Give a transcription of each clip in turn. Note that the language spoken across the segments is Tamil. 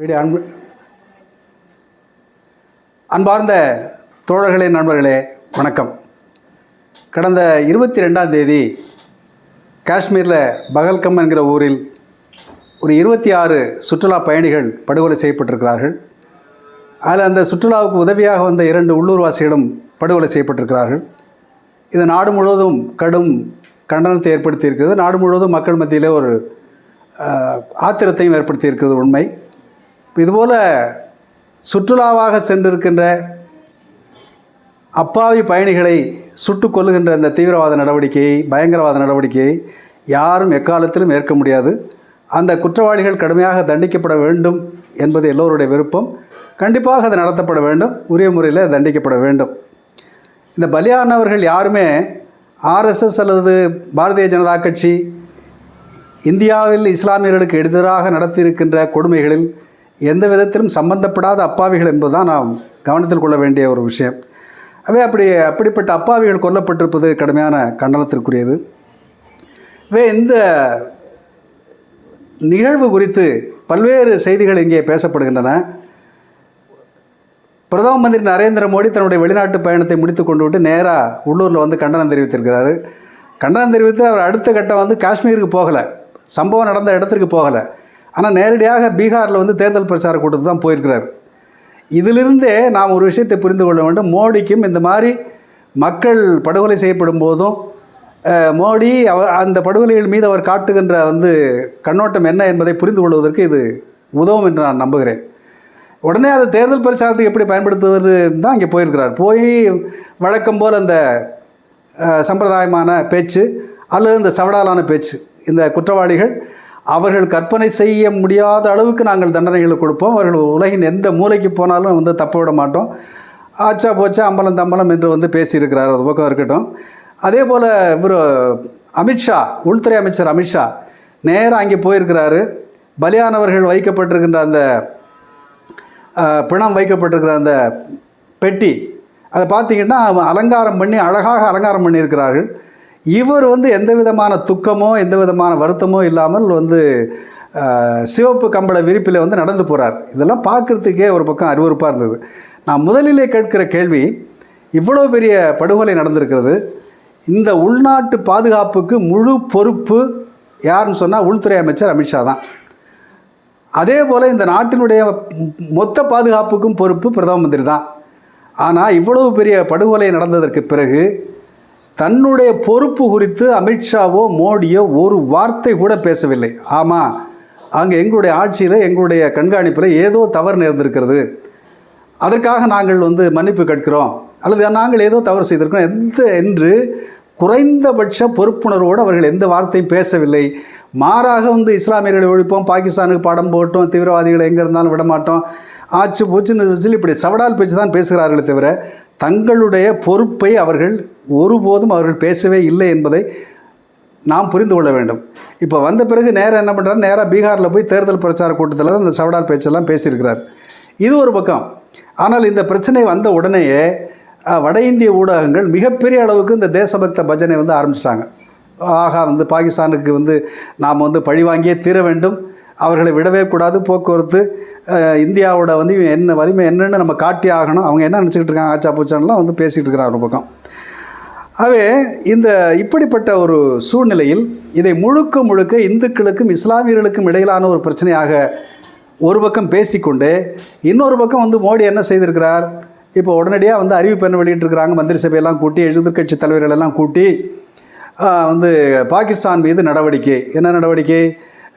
வீடியோ அன்பு அன்பார்ந்த தோழர்களே நண்பர்களே வணக்கம். கடந்த இருபத்தி ரெண்டாம் தேதி காஷ்மீரில் பகல்கம் என்கிற ஊரில் ஒரு இருபத்தி ஆறு சுற்றுலா பயணிகள் படுகொலை செய்யப்பட்டிருக்கிறார்கள். அதில் அந்த சுற்றுலாவுக்கு உதவியாக வந்த இரண்டு உள்ளூர்வாசிகளும் படுகொலை செய்யப்பட்டிருக்கிறார்கள். இது நாடு முழுவதும் கடும் கண்டனத்தை ஏற்படுத்தியிருக்கிறது. நாடு முழுவதும் மக்கள் மத்தியிலே ஒரு ஆத்திரத்தையும் ஏற்படுத்தியிருக்கிறது உண்மை. இதுபோல் சுற்றுலாவாக சென்றிருக்கின்ற அப்பாவி பயணிகளை சுட்டு கொள்ளுகின்ற இந்த தீவிரவாத நடவடிக்கையை பயங்கரவாத நடவடிக்கையை யாரும் எக்காலத்திலும் ஏற்க முடியாது. அந்த குற்றவாளிகள் கடுமையாக தண்டிக்கப்பட வேண்டும் என்பது எல்லோருடைய விருப்பம். கண்டிப்பாக அது நடத்தப்பட வேண்டும். உரிய முறையில் தண்டிக்கப்பட வேண்டும். இந்த பலியானவர்கள் யாருமே ஆர்எஸ்எஸ் அல்லது பாரதிய ஜனதா கட்சி இந்தியாவில் இஸ்லாமியர்களுக்கு எதிராக நடத்தியிருக்கின்ற கொடுமைகளில் எந்த விதத்திலும் சம்பந்தப்படாத அப்பாவிகள் என்பதுதான் நாம் கவனத்தில் கொள்ள வேண்டிய ஒரு விஷயம். அவை அப்படி அப்படிப்பட்ட அப்பாவிகள் கொல்லப்பட்டிருப்பது கடுமையான கண்டனத்திற்குரியது. வே இந்த நிகழ்வு குறித்து பல்வேறு செய்திகள் இங்கே பேசப்படுகின்றன. பிரதம மந்திரி நரேந்திர மோடி தன்னுடைய வெளிநாட்டு பயணத்தை முடித்து கொண்டு விட்டு நேராக உள்ளூரில் வந்து கண்டனம் தெரிவித்திருக்கிறாரு. கண்டனம் தெரிவித்து அவர் அடுத்த கட்டம் வந்து காஷ்மீருக்கு போகலை. சம்பவம் நடந்த இடத்திற்கு போகலை. ஆனால் நேரடியாக பீகாரில் வந்து தேர்தல் பிரச்சார கூட்டத்துக்கு தான் போயிருக்கிறார். இதிலிருந்தே நாம் ஒரு விஷயத்தை புரிந்து கொள்ள வேண்டும். மோடிக்கும் இந்த மாதிரி மக்கள் படுகொலை செய்யப்படும் போதும் மோடி அவ அந்த படுகொலைகள் மீது அவர் காட்டுகின்ற வந்து கண்ணோட்டம் என்ன என்பதை புரிந்து கொள்வதற்கு இது உதவும் என்று நான் நம்புகிறேன். உடனே அதை தேர்தல் பிரச்சாரத்துக்கு எப்படி பயன்படுத்துவது தான் இங்கே போயிருக்கிறார். போய் வழக்கம் போல் அந்த சம்பிரதாயமான பேச்சு அல்லது இந்த சவடாலான பேச்சு இந்த குற்றவாளிகள் அவர்கள் கற்பனை செய்ய முடியாத அளவுக்கு நாங்கள் தண்டனைகளை கொடுப்போம். அவர்கள் உலகின் எந்த மூலைக்கு போனாலும் வந்து தப்ப விட மாட்டோம். ஆச்சா போச்சா அம்பலம் தம்பலம் என்று வந்து பேசியிருக்கிறார். அது பக்கம் இருக்கட்டும். அதே போல் இவர் அமித்ஷா உள்துறை அமைச்சர் அமித்ஷா நேராக அங்கே போயிருக்கிறாரு. பலியானவர்கள் வைக்கப்பட்டிருக்கின்ற அந்த பிணம் வைக்கப்பட்டிருக்கிற அந்த பெட்டி அதை பார்த்தீங்கன்னா அலங்காரம் பண்ணி அழகாக அலங்காரம் பண்ணியிருக்கிறார்கள். இவர் வந்து எந்த விதமான துக்கமோ எந்த விதமான வருத்தமோ இல்லாமல் வந்து சிவப்பு கம்பள விரிப்பில் வந்து நடந்து போகிறார் இதெல்லாம் பார்க்குறதுக்கே ஒரு பக்கம் அருவருப்பாக இருந்தது. நான் முதலிலே கேட்கிற கேள்வி இவ்வளோ பெரிய படுகொலை நடந்திருக்கிறது. இந்த உள்நாட்டு பாதுகாப்புக்கு முழு பொறுப்பு யாருன்னு சொன்னால் உள்துறை அமைச்சர் அமித்ஷா தான். அதே போல் இந்த நாட்டினுடைய மொத்த பாதுகாப்புக்கும் பொறுப்பு பிரதம மந்திரி தான். ஆனால் இவ்வளவு பெரிய படுகொலை நடந்ததற்கு பிறகு தன்னுடைய பொறுப்பு குறித்து அமித்ஷாவோ மோடியோ ஒரு வார்த்தை கூட பேசவில்லை. ஆமாம் அங்கே எங்களுடைய ஆட்சியில் எங்களுடைய கண்காணிப்பில் ஏதோ தவறு நேர்ந்திருக்கிறது அதற்காக நாங்கள் வந்து மன்னிப்பு கேட்கிறோம். அல்லது நாங்கள் ஏதோ தவறு செய்திருக்கிறோம். எந்த என்று குறைந்தபட்ச பொறுப்புணர்வோடு அவர்கள் எந்த வார்த்தையும் பேசவில்லை. மாறாக வந்து இஸ்லாமியர்களை ஒழிப்போம் பாகிஸ்தானுக்கு பாடம் போட்டோம் தீவிரவாதிகளை எங்கே இருந்தாலும் விட மாட்டோம் ஆச்சு பூச்சுன்னு சொல்லி இப்படி சவடால் பேச்சு தான் பேசுகிறார்களே தவிர தங்களுடைய பொறுப்பை அவர்கள் ஒருபோதும் அவர்கள் பேசவே இல்லை என்பதை நாம் புரிந்து கொள்ள வேண்டும். இப்போ வந்த பிறகு நேராக என்ன பண்ணுறாரு நேராக பீகாரில் போய் தேர்தல் பிரச்சார கூட்டத்தில் தான் இந்த சவடால் பேச்செல்லாம் பேசியிருக்கிறார். இது ஒரு பக்கம். ஆனால் இந்த பிரச்சனை வந்த உடனேயே வட இந்திய ஊடகங்கள் மிகப்பெரிய அளவுக்கு இந்த தேசபக்த பஜனை வந்து ஆரம்பிச்சிட்டாங்க. ஆகா வந்து பாகிஸ்தானுக்கு வந்து நாம் வந்து பழி வாங்கியே தீர வேண்டும். அவர்களை விடவே கூடாது போக்குவரத்து. இந்தியாவோட வந்து என்ன வலிமை என்னென்னு நம்ம காட்டி ஆகணும். அவங்க என்ன நினச்சிக்கிட்டு இருக்காங்க ஆச்சா பூச்சான்லாம் வந்து பேசிகிட்டு இருக்கிறாங்க ஒரு பக்கம். ஆகவே இந்த இப்படிப்பட்ட ஒரு சூழ்நிலையில் இதை முழுக்க முழுக்க இந்துக்களுக்கும் இஸ்லாமியர்களுக்கும் இடையிலான ஒரு பிரச்சனையாக ஒரு பக்கம் பேசிக்கொண்டு இன்னொரு பக்கம் வந்து மோடி என்ன செய்திருக்கிறார்? இப்போ உடனடியாக வந்து அறிவிப்பு என்ன வெளியிட்டிருக்கிறாங்க? மந்திரி சபையெல்லாம் கூட்டி எதிர்கட்சி தலைவர்கள் எல்லாம் கூட்டி வந்து பாகிஸ்தான் மீது நடவடிக்கை. என்ன நடவடிக்கை?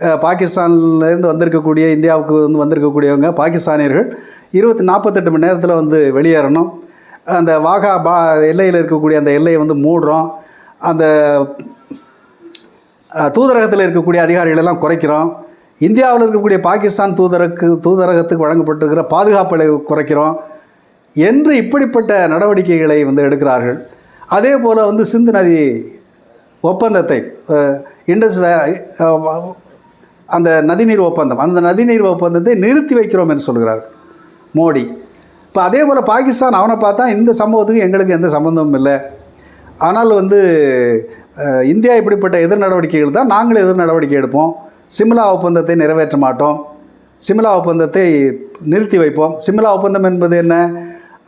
பாகிஸ்தான்லேருந்து வந்திருக்கக்கூடிய இந்தியாவுக்கு வந்து வந்திருக்கக்கூடியவங்க பாகிஸ்தானியர்கள் இருபத்தி நாற்பத்தெட்டு மணி நேரத்தில் வந்து வெளியேறணும். அந்த வாகா பா எல்லையில் இருக்கக்கூடிய அந்த எல்லையை வந்து மூடுறோம். அந்த தூதரகத்தில் இருக்கக்கூடிய அதிகாரிகள் எல்லாம் குறைக்கிறோம். இந்தியாவில் இருக்கக்கூடிய பாகிஸ்தான் தூதரக்கு தூதரகத்துக்கு வழங்கப்பட்டிருக்கிற பாதுகாப்புகளை குறைக்கிறோம். என்று இப்படிப்பட்ட நடவடிக்கைகளை வந்து எடுக்கிறார்கள். அதே போல் வந்து சிந்து நதி ஒப்பந்தத்தை இண்டஸ் வே- அந்த நதிநீர் ஒப்பந்தம் அந்த நதிநீர் ஒப்பந்தத்தை நிறுத்தி வைக்கிறோம் என்று சொல்கிறார் மோடி. இப்போ அதே போல் பாகிஸ்தான் அவனை பார்த்தா இந்த சம்பவத்துக்கு எங்களுக்கு எந்த சம்மந்தமும் இல்லை. ஆனால் வந்து இந்தியா இப்படிப்பட்ட எதிர் நடவடிக்கைகள் தான் நாங்களும் எதிர் நடவடிக்கை எடுப்போம். சிம்லா ஒப்பந்தத்தை நிறைவேற்ற மாட்டோம். சிம்லா ஒப்பந்தத்தை நிறுத்தி வைப்போம். சிம்லா ஒப்பந்தம் என்பது என்ன?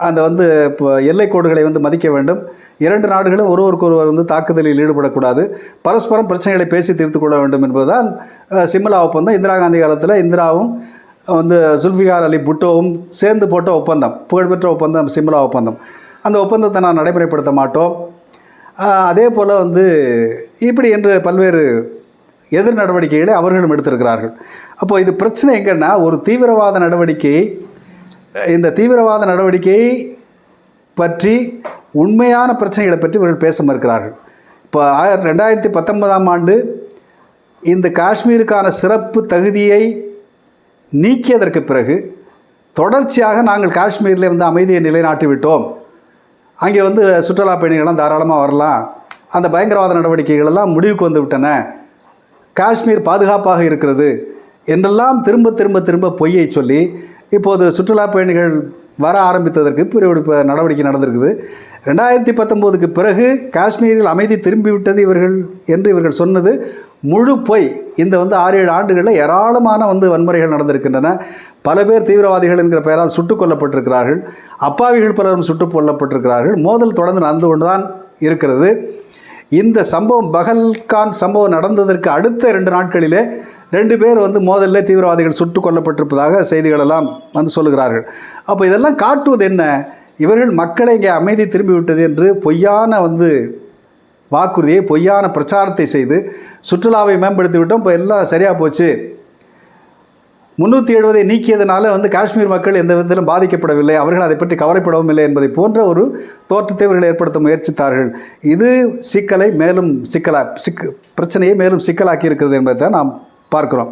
அந்த வந்து இப்போ எல்லை கோடுகளை வந்து மதிக்க வேண்டும். இரண்டு நாடுகளும் ஒருவருக்கொருவர் வந்து தாக்குதலில் ஈடுபடக்கூடாது. பரஸ்பரம் பிரச்சனைகளை பேசி தீர்த்து கொள்ள வேண்டும் என்பதுதான் சிம்லா ஒப்பந்தம். இந்திரா காந்தி காலத்தில் இந்திராவும் வந்து சுல்ஃபிகார் அலி புட்டோவும் சேர்ந்து போட்ட ஒப்பந்தம் புகழ்பெற்ற ஒப்பந்தம் சிம்லா ஒப்பந்தம். அந்த ஒப்பந்தத்தை நான் நடைமுறைப்படுத்த மாட்டோம். அதே போல் வந்து இப்படி என்று பல்வேறு எதிர் நடவடிக்கைகளை அவர்களும் எடுத்திருக்கிறார்கள். அப்போ இது பிரச்சனை எங்கன்னா ஒரு தீவிரவாத நடவடிக்கை இந்த தீவிரவாத நடவடிக்கையை பற்றி உண்மையான பிரச்சனைகளை பற்றி இவர்கள் பேச மறுக்கிறார்கள். இப்போ ரெண்டாயிரத்தி பத்தொன்பதாம் ஆண்டு இந்த காஷ்மீருக்கான சிறப்பு தகுதியை நீக்கியதற்கு பிறகு தொடர்ச்சியாக நாங்கள் காஷ்மீரில் வந்து அமைதியை நிலைநாட்டி விட்டோம். அங்கே வந்து சுற்றுலா பயணிகள்லாம் தாராளமாக வரலாம். அந்த பயங்கரவாத நடவடிக்கைகளெல்லாம் முடிவுக்கு வந்து விட்டன. காஷ்மீர் பாதுகாப்பாக இருக்கிறது என்றெல்லாம் திரும்ப திரும்ப திரும்ப பொய்யை சொல்லி இப்போது சுற்றுலா பயணிகள் வர ஆரம்பித்ததற்கு பிறகு நடவடிக்கை நடந்திருக்குது. ரெண்டாயிரத்தி பத்தொம்போதுக்கு பிறகு காஷ்மீரில் அமைதி திரும்பிவிட்டது இவர்கள் என்று இவர்கள் சொன்னது முழு பொய். இந்த வந்து ஆறு ஏழு ஆண்டுகளில் ஏராளமான வந்து வன்முறைகள் நடந்திருக்கின்றன. பல பேர் தீவிரவாதிகள் என்கிற பெயரால் சுட்டுக் கொல்லப்பட்டிருக்கிறார்கள். அப்பாவிகள் பலரும் சுட்டுக் கொல்லப்பட்டிருக்கிறார்கள். மோதல் தொடர்ந்து நடந்து கொண்டுதான் இருக்கிறது. இந்த சம்பவம் பகல்கான் சம்பவம் நடந்ததற்கு அடுத்த ரெண்டு நாட்களிலே ரெண்டு பேர் வந்து மோதலில் தீவிரவாதிகள் சுட்டுக் கொல்லப்பட்டிருப்பதாக செய்திகளெல்லாம் வந்து சொல்லுகிறார்கள். அப்போ இதெல்லாம் காட்டுவது என்ன? இவர்கள் மக்களை இங்கே அமைதி திரும்பி விட்டது என்று பொய்யான வந்து வாக்குறுதியை பொய்யான பிரச்சாரத்தை செய்து சுற்றுலாவை மேம்படுத்தி விட்டோம். இப்போ எல்லாம் சரியாக போச்சு. முந்நூற்றி எழுபதை நீக்கியதனால வந்து காஷ்மீர் மக்கள் எந்த விதத்திலும் பாதிக்கப்படவில்லை. அவர்கள் அதை பற்றி கவலைப்படவும் இல்லை என்பதை போன்ற ஒரு தோற்றத்தை இவர்கள் ஏற்படுத்த முயற்சித்தார்கள். இது சிக்கலை மேலும் சிக்கலா சிக்க பிரச்சனையை மேலும் சிக்கலாக்கி இருக்கிறது என்பதை தான் நாம் பார்க்குறோம்.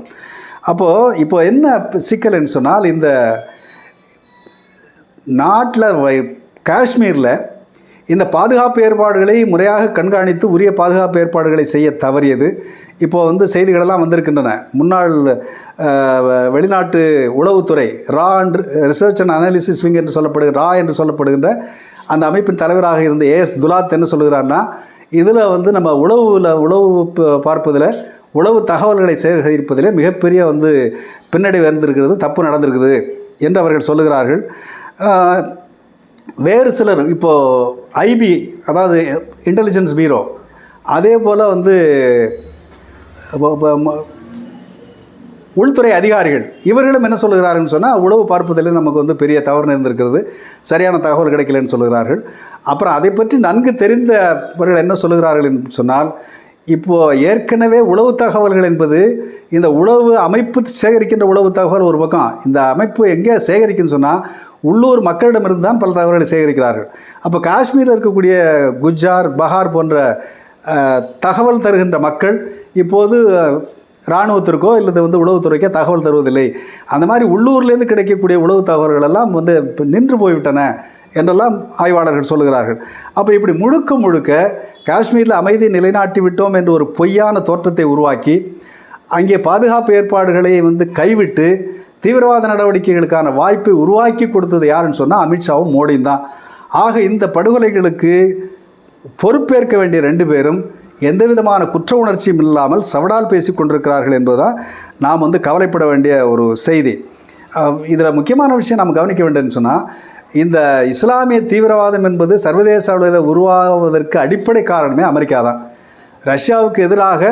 அப்போது இப்போ என்ன சிக்கல்னு சொன்னால் இந்த நாட்டில் காஷ்மீரில் இந்த பாதுகாப்பு ஏற்பாடுகளை முறையாக கண்காணித்து உரிய பாதுகாப்பு ஏற்பாடுகளை செய்ய தவறியது. இப்போ வந்து செய்திகளெல்லாம் வந்திருக்கின்றன. முன்னாள் வெளிநாட்டு உளவுத்துறை ரா and research and analysis wing என்று சொல்லப்படுகிற ரா என்று சொல்லப்படுகின்ற அந்த அமைப்பின் தலைவராக இருந்த ஏஎஸ் துலாத் என்ன சொல்கிறார்னா இதில் வந்து நம்ம உளவுல உளவு ப- பார்ப்பதில் உளவு தகவல்களை சேகரிப்பதிலே மிகப்பெரிய வந்து பின்னடைவு இருந்திருக்கிறது தப்பு நடந்திருக்குது என்று அவர்கள் சொல்லுகிறார்கள். வேறு சிலர் இப்போது ஐபி அதாவது இன்டெலிஜென்ஸ் பீரோ அதே போல் வந்து உள்துறை அதிகாரிகள் இவர்களும் என்ன சொல்லுகிறார்கள் சொன்னால் உளவு பார்ப்பதில் நமக்கு வந்து பெரிய தவறு இருந்திருக்கிறது சரியான தகவல் கிடைக்கலன்னு சொல்லுகிறார்கள். அப்புறம் அதை பற்றி நன்கு தெரிந்தவர்கள் என்ன சொல்லுகிறார்கள் என்று சொன்னால் இப்போது ஏற்கனவே உளவு தகவல்கள் என்பது இந்த உளவு அமைப்பு சேகரிக்கின்ற உளவு தகவல் ஒரு பக்கம். இந்த அமைப்பு எங்கே சேகரிக்குன்னு சொன்னால் உள்ளூர் மக்களிடமிருந்து தான் பல தகவல்களை சேகரிக்கிறார்கள். அப்போ காஷ்மீரில் இருக்கக்கூடிய குஜார் பஹார் போன்ற தகவல் தருகின்ற மக்கள் இப்போது இராணுவத்திற்கோ இல்லது வந்து உளவுத்துறைக்கோ தகவல் தருவதில்லை. அந்த மாதிரி உள்ளூர்லேருந்து கிடைக்கக்கூடிய உளவு தகவல்கள் எல்லாம் வந்து நின்று போய்விட்டன. என்றெல்லாம் ஆய்வாளர்கள் சொல்லுகிறார்கள். அப்போ இப்படி முழுக்க முழுக்க காஷ்மீரில் அமைதி நிலைநாட்டி விட்டோம் என்று ஒரு பொய்யான தோற்றத்தை உருவாக்கி அங்கே பாதுகாப்பு ஏற்பாடுகளை வந்து கைவிட்டு தீவிரவாத நடவடிக்கைகளுக்கான வாய்ப்பை உருவாக்கி கொடுத்தது யாருன்னு சொன்னால் அமித்ஷாவும் மோடியும் தான். ஆக இந்த படுகொலைகளுக்கு பொறுப்பேற்க வேண்டிய ரெண்டு பேரும் எந்த விதமான குற்ற உணர்ச்சியும் இல்லாமல் சவடால் பேசி கொண்டிருக்கிறார்கள் என்பதுதான் நாம் வந்து கவலைப்பட வேண்டிய ஒரு செய்தி. இதில் முக்கியமான விஷயம் நாம் கவனிக்க வேண்டியதுன்னு சொன்னால் இந்த இஸ்லாமிய தீவிரவாதம் என்பது சர்வதேச அளவில் உருவாவதற்கு அடிப்படை காரணமே அமெரிக்கா தான் ரஷ்யாவுக்கு எதிராக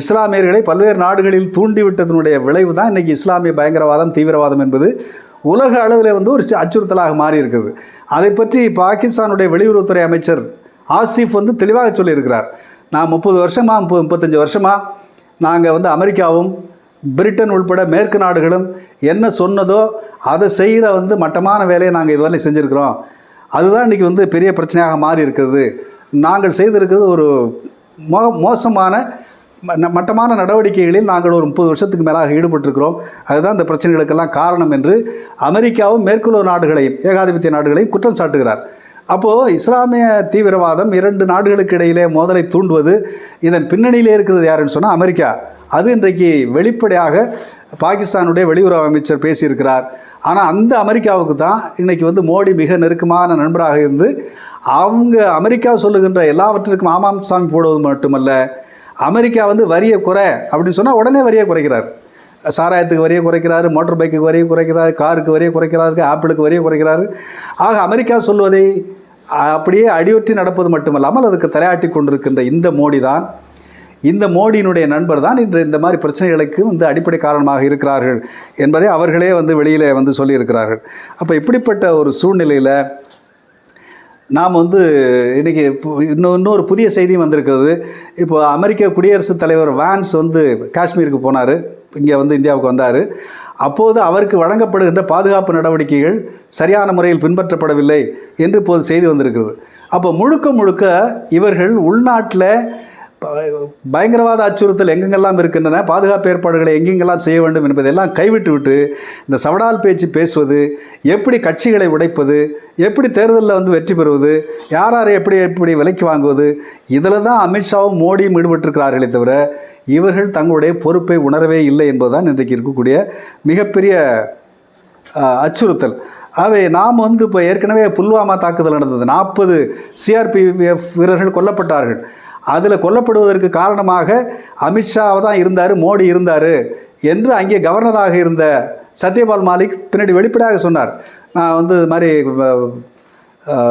இஸ்லாமியர்களை பல்வேறு நாடுகளில் தூண்டிவிட்டதனுடைய விளைவு தான் இன்றைக்கி இஸ்லாமிய பயங்கரவாதம் தீவிரவாதம் என்பது. உலக அளவில் வந்து ஒரு அச்சுறுத்தலாக மாறி இருக்குது அதை பற்றி பாகிஸ்தானுடைய வெளியுறவுத்துறை அமைச்சர் ஆசிஃப் வந்து தெளிவாக சொல்லியிருக்கிறார். நான் முப்பது வருஷமாக முப்பது முப்பத்தஞ்சு வருஷமாக நாங்கள் வந்து அமெரிக்காவும் பிரிட்டன் உள்பட மேற்கு நாடுகளும் என்ன சொன்னதோ அதை செய்கிற வந்து மட்டமான வேலையை நாங்கள் இதுவரை செஞ்சுருக்கிறோம். அதுதான் இன்றைக்கி வந்து பெரிய பிரச்சனையாக மாறி இருக்கிறது. நாங்கள் செய்திருக்கிறது ஒரு மோ மோசமான ம- மட்டமான நடவடிக்கைகளில் நாங்கள் ஒரு முப்பது வருஷத்துக்கு மேலாக ஈடுபட்டிருக்கிறோம். அதுதான் இந்த பிரச்சனைகளுக்கெல்லாம் காரணம் என்று அமெரிக்காவும் மேற்குலக நாடுகளையும் ஏகாதிபத்திய நாடுகளையும் குற்றம் சாட்டுகிறார். அப்போது இஸ்லாமிய தீவிரவாதம் இரண்டு நாடுகளுக்கு இடையிலே மோதலை தூண்டுவது இதன் பின்னணியிலே இருக்கிறது யாருன்னு சொன்னால் அமெரிக்கா. அது இன்றைக்கு வெளிப்படையாக பாகிஸ்தானுடைய வெளியுறவு அமைச்சர் பேசியிருக்கிறார். ஆனால் அந்த அமெரிக்காவுக்கு தான் இன்றைக்கி வந்து மோடி மிக நெருக்கமான நண்பராக இருந்து அவங்க அமெரிக்கா சொல்லுகின்ற எல்லாவற்றிற்கும் ஆமாம் சாமி போடுவது மட்டுமல்ல அமெரிக்கா வந்து வரியை குறை அப்படின்னு சொன்னால் உடனே வரியை குறைக்கிறார். சாராயத்துக்கு வரியை குறைக்கிறாரு மோட்டர் பைக்குக்கு வரியை குறைக்கிறாரு காருக்கு வரியை குறைக்கிறாரு ஆப்பிளுக்கு வரியை குறைக்கிறாரு. ஆக அமெரிக்கா சொல்வதை அப்படியே அடியொற்றி நடப்பது மட்டுமல்லாமல் அதுக்கு தலையாட்டி கொண்டிருக்கின்ற இந்த மோடி தான் இந்த மோடியினுடைய நண்பர் தான் இன்று இந்த மாதிரி பிரச்சனைகளுக்கு வந்து அடிப்படை காரணமாக இருக்கிறார்கள் என்பதை அவர்களே வந்து வெளியில் வந்து சொல்லியிருக்கிறார்கள். அப்போ இப்படிப்பட்ட ஒரு சூழ்நிலையில் நாம் வந்து இன்றைக்கி இன்னும் இன்னொரு புதிய செய்தியும் வந்திருக்கிறது. இப்போ அமெரிக்க குடியரசுத் தலைவர் வான்ஸ் வந்து காஷ்மீருக்கு போனார். இங்கே வந்து இந்தியாவுக்கு வந்தார். அப்போது அவருக்கு வழங்கப்படுகின்ற பாதுகாப்பு நடவடிக்கைகள் சரியான முறையில் பின்பற்றப்படவில்லை என்று இப்போது செய்தி வந்திருக்கிறது. அப்போ முழுக்க முழுக்க இவர்கள் உள்நாட்டில் பயங்கரவாத அச்சுறுத்தல் எங்கெங்கெல்லாம் இருக்கின்றன பாதுகாப்பு ஏற்பாடுகளை எங்கெங்கெல்லாம் செய்ய வேண்டும் என்பதெல்லாம் கைவிட்டு விட்டு இந்த சவடால் பேச்சு பேசுவது எப்படி கட்சிகளை உடைப்பது எப்படி தேர்தலில் வந்து வெற்றி பெறுவது யார் யாரை எப்படி எப்படி விலைக்கு வாங்குவது இதில் தான் அமித்ஷாவும் மோடியும் ஈடுபட்டிருக்கிறார்களே தவிர இவர்கள் தங்களுடைய பொறுப்பை உணரவே இல்லை என்பதுதான் இன்றைக்கு இருக்கக்கூடிய மிகப்பெரிய அச்சுறுத்தல். அவை நாம் வந்து இப்போ ஏற்கனவே புல்வாமா தாக்குதல் நடந்தது. நாற்பது சிஆர்பிஎஃப் வீரர்கள் கொல்லப்பட்டார்கள். அதில் கொல்லப்படுவதற்கு காரணமாக அமித்ஷாவை தான் இருந்தார் மோடி இருந்தார் என்று அங்கே கவர்னராக இருந்த சத்யபால் மாலிக் பின்னாடி வெளிப்படையாக சொன்னார். நான் வந்து இது மாதிரி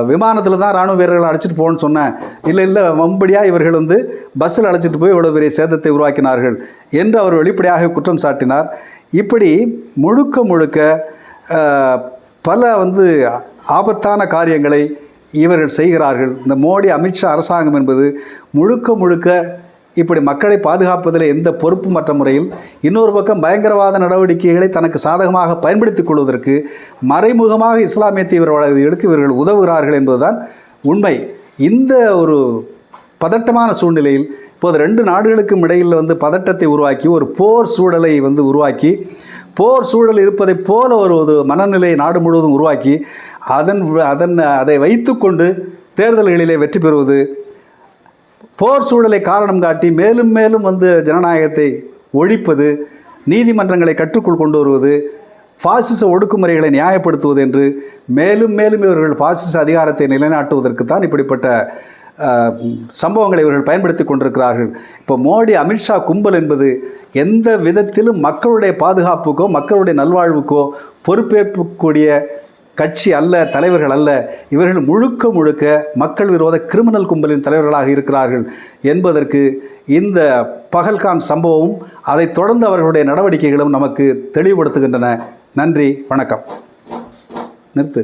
விமானத்தில் தான் இராணுவ வீரர்களை அழைச்சிட்டு போகணும்னு சொன்னேன். இல்லை இல்லை மம்படியாக இவர்கள் வந்து பஸ்ஸில் அழைச்சிட்டு போய் இவ்வளோ பெரிய சேதத்தை உருவாக்கினார்கள் என்று அவர் வெளிப்படையாக குற்றம் சாட்டினார். இப்படி முழுக்க முழுக்க பல வந்து ஆபத்தான காரியங்களை இவர்கள் செய்கிறார்கள். இந்த மோடி அமித்ஷா அரசாங்கம் என்பது முழுக்க முழுக்க இப்படி மக்களை பாதுகாப்பதில் எந்த பொறுப்புமற்ற முறையில்? இன்னொரு பக்கம் பயங்கரவாத நடவடிக்கைகளை தனக்கு சாதகமாக பயன்படுத்திக் கொள்வதற்கு மறைமுகமாக இஸ்லாமிய தீவிரவாதிகளுக்கு இவர்கள் உதவுகிறார்கள் என்பதுதான் உண்மை. இந்த ஒரு பதட்டமான சூழ்நிலையில் இப்போது ரெண்டு நாடுகளுக்கும் இடையில் வந்து பதட்டத்தை உருவாக்கி ஒரு போர் சூழலை வந்து உருவாக்கி போர் சூழல் இருப்பதைப் போல ஒரு ஒரு மனநிலையை நாடு முழுவதும் உருவாக்கி அதன் அதன் அதை வைத்துக்கொண்டு தேர்தல்களிலே வெற்றி பெறுவது. போர் சூழலை காரணம் காட்டி மேலும் மேலும் வந்து ஜனநாயகத்தை ஒழிப்பது நீதிமன்றங்களை கற்றுக்குள் கொண்டு வருவது பாசிச ஒடுக்குமுறைகளை நியாயப்படுத்துவது என்று மேலும் மேலும் இவர்கள் பாசிச அதிகாரத்தை நிலைநாட்டுவதற்கு தான் இப்படிப்பட்ட சம்பவங்களை இவர்கள் பயன்படுத்தி கொண்டிருக்கிறார்கள். இப்போ மோடி அமித்ஷா கும்பல் என்பது எந்த விதத்திலும் மக்களுடைய பாதுகாப்புக்கோ மக்களுடைய நல்வாழ்வுக்கோ பொறுப்பேற்கக்கூடிய கட்சி அல்ல தலைவர்கள் அல்ல. இவர்கள் முழுக்க முழுக்க மக்கள் விரோத கிரிமினல் கும்பலின் தலைவர்களாக இருக்கிறார்கள் என்பதற்கு இந்த பகல்கான் சம்பவமும் அதைத் தொடர்ந்து அவர்களுடைய நடவடிக்கைகளும் நமக்கு தெளிவுபடுத்துகின்றன. நன்றி வணக்கம். நிறுத்து.